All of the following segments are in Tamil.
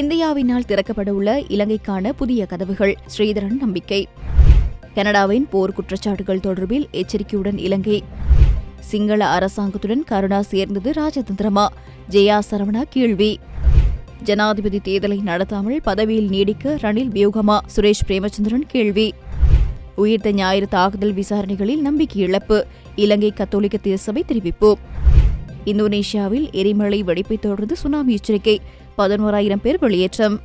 இந்தியாவினால் திறக்கப்பட உள்ள இலங்கைக்கான புதிய கதவுகள் ஸ்ரீதரன் நம்பிக்கை. கனடாவின் போர் குற்றச்சாட்டுகள் தொடர்பில் எச்சரிக்கையுடன் இலங்கை. சிங்கள அரசாங்கத்துடன் கருணா சேர்ந்தது ராஜதந்திரமா? ஜெயா சரவணா கேள்வி. ஜனாதிபதி தேர்தலை நடத்தாமல் பதவியில் நீடிக்க ரணில் வியூகமா? சுரேஷ் பிரேமச்சந்திரன் கேள்வி. உயிர்த்த ஞாயிறு தாக்குதல் விசாரணைகளில் நம்பிக்கை இழப்பு. இலங்கை கத்தோலிக்க திருச்சபை தெரிவிப்பு. இந்தோனேஷியாவில் எரிமலை வெடிப்பை தொடர்ந்து சுனாமி எச்சரிக்கை. பதினோராயிரம் பேர் வெளியேற்றம்.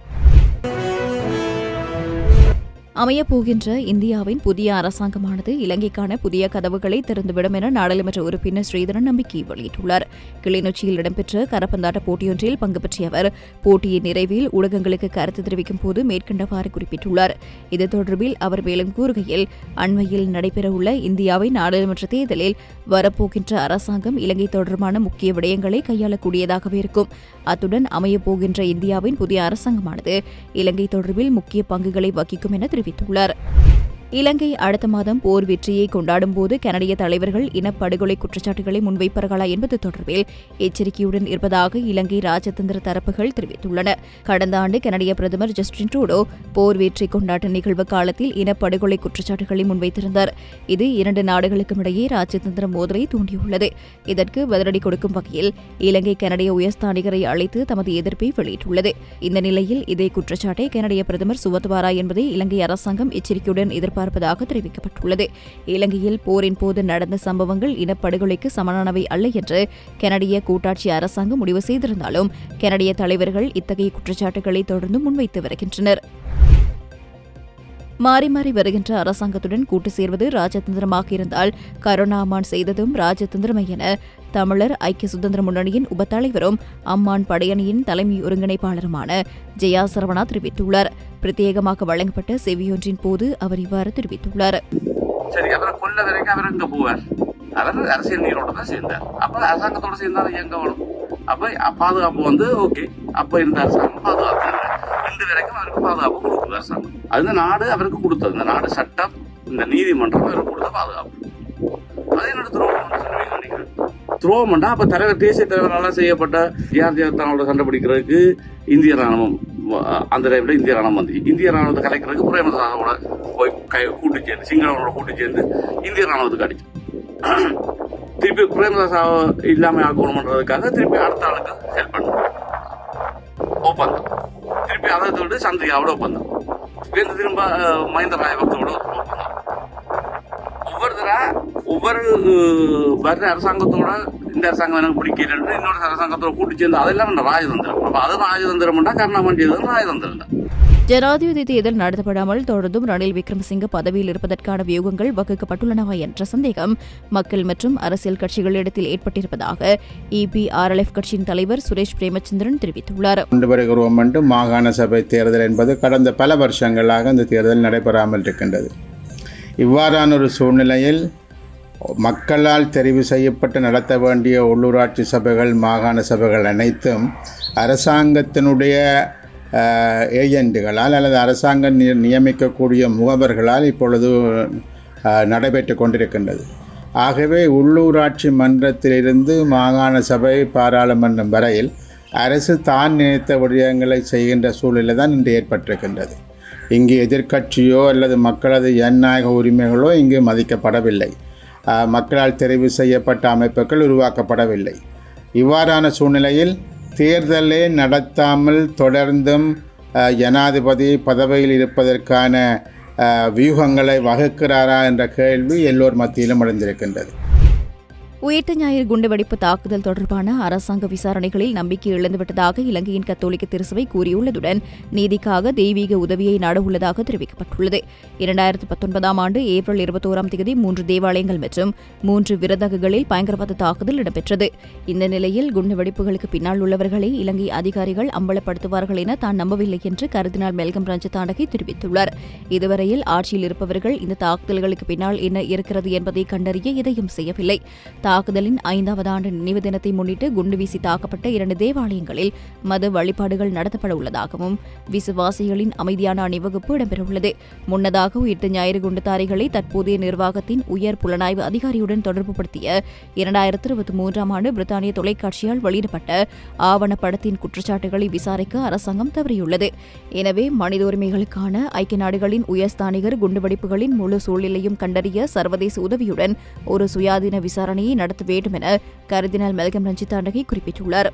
அமையப்போகின்ற இந்தியாவின் புதிய அரசாங்கமானது இலங்கைக்கான புதிய கதவுகளை திறந்துவிடும் என நாடாளுமன்ற உறுப்பினர் ஸ்ரீதரன் நம்பிக்கை வெளியிட்டுள்ளார். கிளிநொச்சியில் இடம்பெற்ற கரப்பந்தாட்ட போட்டியொன்றில் பங்கு பெற்றிய அவர் போட்டியின் நிறைவில் ஊடகங்களுக்கு கருத்து தெரிவிக்கும் போது மேற்கண்டவாறு குறிப்பிட்டுள்ளார். இது தொடர்பில் அவர் மேலும் கூறுகையில் அண்மையில் நடைபெறவுள்ள இந்தியாவின் நாடாளுமன்ற தேர்தலில் வரப்போகின்ற அரசாங்கம் இலங்கை தொடர்பான முக்கிய விடயங்களை கையாளக்கூடியதாகவே இருக்கும். அத்துடன் அமையப்போகின்ற இந்தியாவின் புதிய அரசாங்கமானது இலங்கை தொடர்பில் முக்கிய பங்குகளை வகிக்கும் என தெரிவித்துள்ளார் இலங்கை அடுத்த மாதம் போர் வெற்றியை கொண்டாடும் போது கனடிய தலைவர்கள் இனப்படுகொலை குற்றச்சாட்டுகளை முன்வைப்பார்களா என்பது தொடர்பில் எச்சரிக்கையுடன் இருப்பதாக இலங்கை ராஜதந்திர தரப்புகள் தெரிவித்துள்ளன. கடந்த ஆண்டு கனடிய பிரதமர் ஜஸ்டின் ட்ரூடோ போர் வெற்றி கொண்டாட்ட நிகழ்வு காலத்தில் இனப்படுகொலை குற்றச்சாட்டுகளை முன்வைத்திருந்தார். இது இரண்டு நாடுகளுக்கும் இடையே ராஜதந்திர மோதலை தூண்டியுள்ளது. இதற்கு பதிலடி கொடுக்கும் வகையில் இலங்கை கனடிய உயர்ஸ்தானிகரை அழைத்து தமது எதிர்ப்பை வெளியிட்டுள்ளது. இந்த நிலையில் இதே குற்றச்சாட்டை கனடிய பிரதமர் சுவத்துவாரா என்பதை இலங்கை அரசாங்கம் எச்சரிக்கையுடன் எதிர்பார்ப்பதாக தெரிவிக்கப்பட்டுள்ளது. இலங்கையில் போரின் போது நடந்த சம்பவங்கள் இனப்படுகொலைக்கு சமனானவை அல்ல என்று கனடிய கூட்டாட்சி அரசாங்கம் முடிவு செய்திருந்தாலும் கனடிய தலைவர்கள் இத்தகைய குற்றச்சாட்டுகளை தொடர்ந்து முன்வைத்து வருகின்றனர். மாறி மாறி வருகின்ற அரசாங்கத்துடன் கூட்டு சேர்வது ராஜதந்திரமாக இருந்தால் கருணாமான் செய்ததும் ராஜதந்திரமை என தமிழர் ஐக்கிய சுதந்திர முன்னணியின் உபத்தலைவரும் அம்மான் படையணியின் தலைமை ஒருங்கிணைப்பாளருமான ஜெயா சரவணா தெரிவித்துள்ளார். பிரத்யேகமாக வழங்கப்பட்ட செவியொன்றின் போது அவர் இவ்வாறு தெரிவித்துள்ளார். சரி அவர் கொல்ல வரைக்கும் அவர் எங்க போவார். அவர் அரசியல் நீரோட தான் சேர்ந்தார். அப்ப அரசாங்கத்தோட சேர்ந்தாலும் எங்க வரும் அப்ப பாதுகாப்பு வந்து ஓகே. அப்ப இந்த அரசாங்கம் பாதுகாப்பு இன்று வரைக்கும் அவருக்கு பாதுகாப்பு கொடுக்குது அரசாங்கம். அது நாடு அவருக்கு கொடுத்தது. இந்த நாடு சட்டம் இந்த நீதிமன்றம் அவருக்கு கொடுத்த பாதுகாப்பு. அதே என்னோட துரோகம் நினைக்கிறேன் துரோகம்னா அப்ப தலைவர் தேசிய தலைவரால் செய்யப்பட்ட யார் தன்னோட சண்டை பிடிக்கிறதுக்கு இந்திய ராணுவம் அந்த டைமில் இந்திய ராணுவம் வந்து இந்திய ராணுவத்தை கலைக்கிறதுக்கு பிரேமதாசோட போய் கை கூட்டு சேர்ந்து சிங்களோட கூட்டு சேர்ந்து இந்திய ராணுவத்துக்கு அடிச்சு. திருப்பி பிரேமதாசா இல்லாமல் ஆக்கணுமன்றதுக்காக திருப்பி அடுத்த ஆளுக்கு ஹெல்ப் பண்ணும் ஒப்பந்தம். திருப்பி அதை விட்டு சந்திரிகாவோட ஒப்பந்தம். வேந்து திரும்ப மஹிந்த ராஜபக்தோட ஒப்பந்தம். ஒவ்வொரு தடவை ஒவ்வொரு வர்ற அரசாங்கத்தோட இந்த அரசாங்கம் எனக்கு பிடிக்கலன்னு இன்னொரு அரசாங்கத்தோட கூட்டி சேர்ந்து அதெல்லாம் இந்த ராஜதந்திரம். அப்ப அது ராஜதந்திரம்னா கருணாமன் செய்தது ராஜதந்திரம் தான். ஜனாதிபதி தேர்தல் நடத்தப்படாமல் தொடர்ந்தும் ரணில் விக்ரமசிங்க பதவியில் இருப்பதற்கான வியூகங்கள் வகுக்கப்பட்டுள்ளனவா என்ற சந்தேகம் மக்கள் மற்றும் அரசியல் கட்சிகளிடத்தில் ஏற்பட்டிருப்பதாக இபிஆர்எல்எஃப் கட்சியின் தலைவர் சுரேஷ் பிரேமச்சந்திரன் தெரிவித்துள்ளார். கொண்டு வருகிறோம் என்று மாகாண சபை தேர்தல் என்பது கடந்த பல வருஷங்களாக இந்த தேர்தல் நடைபெறாமல் இருக்கின்றது. இவ்வாறான ஒரு சூழ்நிலையில் மக்களால் தெரிவு செய்யப்பட்டு நடத்த வேண்டிய உள்ளூராட்சி சபைகள் மாகாண சபைகள் அனைத்தும் அரசாங்கத்தினுடைய ஏஜெண்டுகளால் அல்லது அரசாங்கம் நியமிக்கக்கூடிய முகவர்களால் இப்பொழுது நடைபெற்று கொண்டிருக்கின்றது. ஆகவே உள்ளூராட்சி மன்றத்திலிருந்து மாகாண சபை பாராளுமன்றம் வரையில் அரசு தான் நினைத்த விடயங்களை செய்கின்ற சூழ்நிலை தான் இன்று ஏற்பட்டிருக்கின்றது. இங்கு எதிர்க்கட்சியோ அல்லது மக்களது ஜனநாயக உரிமைகளோ இங்கு மதிக்கப்படவில்லை. மக்களால் தெரிவு செய்யப்பட்ட அமைப்புகள் உருவாக்கப்படவில்லை. இவ்வாறான சூழ்நிலையில் தேர்தலை நடத்தாமல் தொடர்ந்தும் ஜனாதிபதி பதவியில் இருப்பதற்கான வியூகங்களை வகுக்கிறாரா என்ற கேள்வி எல்லோர் மத்தியிலும் அடைந்திருக்கின்றது உயிர்த்த ஞாயிறு குண்டுவெடிப்பு தாக்குதல் தொடர்பான அரசாங்க விசாரணைகளில் நம்பிக்கை இழந்துவிட்டதாக இலங்கையின் கத்தோலிக்க திருசபை கூறியுள்ளதுடன் நீதிக்காக தெய்வீக உதவியை நாடவுள்ளதாக தெரிவிக்கப்பட்டுள்ளது. இரண்டாயிரத்து பத்தொன்பதாம் ஆண்டு ஏப்ரல் இருபத்தோராம் தேதி மூன்று தேவாலயங்கள் மற்றும் மூன்று விரதகுகளில் பயங்கரவாத தாக்குதல் இடம்பெற்றது. இந்த நிலையில் குண்டுவெடிப்புகளுக்கு பின்னால் உள்ளவர்களை இலங்கை அதிகாரிகள் அம்பலப்படுத்துவார்கள் என தான் நம்பவில்லை என்று கருதினால் மெல்கம் ரஞ்சித்தாண்டகை தெரிவித்துள்ளார். இதுவரையில் ஆட்சியில் இருப்பவர்கள் இந்த தாக்குதல்களுக்கு பின்னால் என்ன இருக்கிறது என்பதை கண்டறிய எதையும் செய்யவில்லை. தாக்குதலின் ஐந்தாவது ஆண்டு நினைவு தினத்தை முன்னிட்டு குண்டு வீசி தாக்கப்பட்ட இரண்டு தேவாலயங்களில் மத வழிபாடுகள் நடத்தப்பட உள்ளதாகவும் விசுவாசிகளின் அமைதியான அணிவகுப்பு இடம்பெறவுள்ளது. முன்னதாக உயிர்த்த ஞாயிறு குண்டுதாரிகளை தற்போதைய நிர்வாகத்தின் உயர் புலனாய்வு அதிகாரியுடன் தொடர்புபடுத்திய இரண்டாயிரத்து இருபத்தி மூன்றாம் ஆண்டு பிரித்தானிய தொலைக்காட்சியால் வெளியிடப்பட்ட ஆவணப்படத்தின் குற்றச்சாட்டுகளை விசாரிக்க அரசாங்கம் தவறியுள்ளது. எனவே மனித உரிமைகளுக்கான ஐக்கிய நாடுகளின் உயர்ஸ்தானிகர் குண்டுவெடிப்புகளின் முழு சூழ்நிலையும் கண்டறிய சர்வதேச உதவியுடன் ஒரு சுயாதீன விசாரணையை நடத்த வேண்டும் என கருதினால் மெல்கம் ரஞ்சித் குறிப்பிட்டுள்ளார்.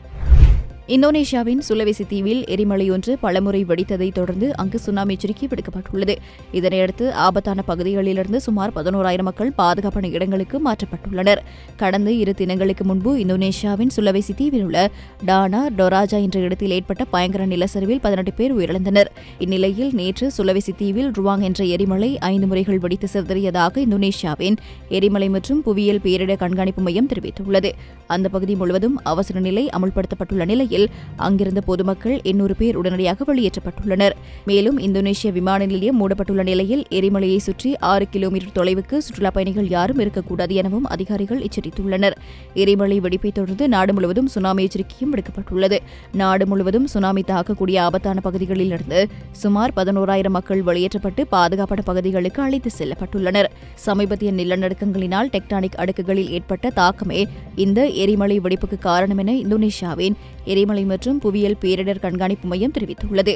இந்தோனேஷியாவின் சுலவேசி தீவில் எரிமலையொன்று பலமுறை வெடித்ததைத் தொடர்ந்து அங்கு சுனாமி எச்சரிக்கை விடுக்கப்பட்டுள்ளது. இதனையடுத்து ஆபத்தான பகுதிகளிலிருந்து சுமார் பதினோராயிரம் மக்கள் பாதுகாப்பான இடங்களுக்கு மாற்றப்பட்டுள்ளனர். கடந்த இரு தினங்களுக்கு முன்பு இந்தோனேஷியாவின் சுலவேசி தீவில் உள்ள டானா டொராஜா என்ற இடத்தில் ஏற்பட்ட பயங்கர நிலச்சரிவில் பதினெட்டு பேர் உயிரிழந்தனர். இந்நிலையில் நேற்று சுலவேசி தீவில் ருவாங் என்ற எரிமலை ஐந்து முறைகள் வெடித்து சிதறியதாக இந்தோனேஷியாவின் எரிமலை மற்றும் புவியியல் பேரிடர் கண்காணிப்பு மையம் தெரிவித்துள்ளது. அந்த பகுதி முழுவதும் அவசர நிலை அமுல்படுத்தப்பட்டுள்ள நிலையில் நிலையில் அங்கிருந்த பொதுமக்கள் எண்ணூறு பேர் உடனடியாக வெளியேற்றப்பட்டுள்ளனர். மேலும் இந்தோனேஷிய விமான நிலையம் மூடப்பட்டுள்ள நிலையில் எரிமலையை சுற்றி ஆறு கிலோமீட்டர் தொலைவுக்கு சுற்றுலாப் பயணிகள் யாரும் இருக்கக்கூடாது எனவும் அதிகாரிகள் எச்சரித்துள்ளனர். எரிமலை வெடிப்பை தொடர்ந்து நாடு முழுவதும் சுனாமி எச்சரிக்கையும் விடுக்கப்பட்டுள்ளது. நாடு முழுவதும் சுனாமி தாக்கக்கூடிய ஆபத்தான பகுதிகளிலிருந்து சுமார் பதினோராயிரம் மக்கள் வெளியேற்றப்பட்டு பாதுகாப்பான பகுதிகளுக்கு அழைத்து செல்லப்பட்டுள்ளனர். சமீபத்திய நிலநடுக்கங்களினால் டெக்டானிக் அடுக்குகளில் ஏற்பட்ட தாக்கமே இந்த எரிமலை வெடிப்புக்கு காரணம் என இந்தோனேஷியாவின் எரிமலை மற்றும் புவியியல் பேரிடர் கண்காணிப்பு மையம் தெரிவித்துள்ளது.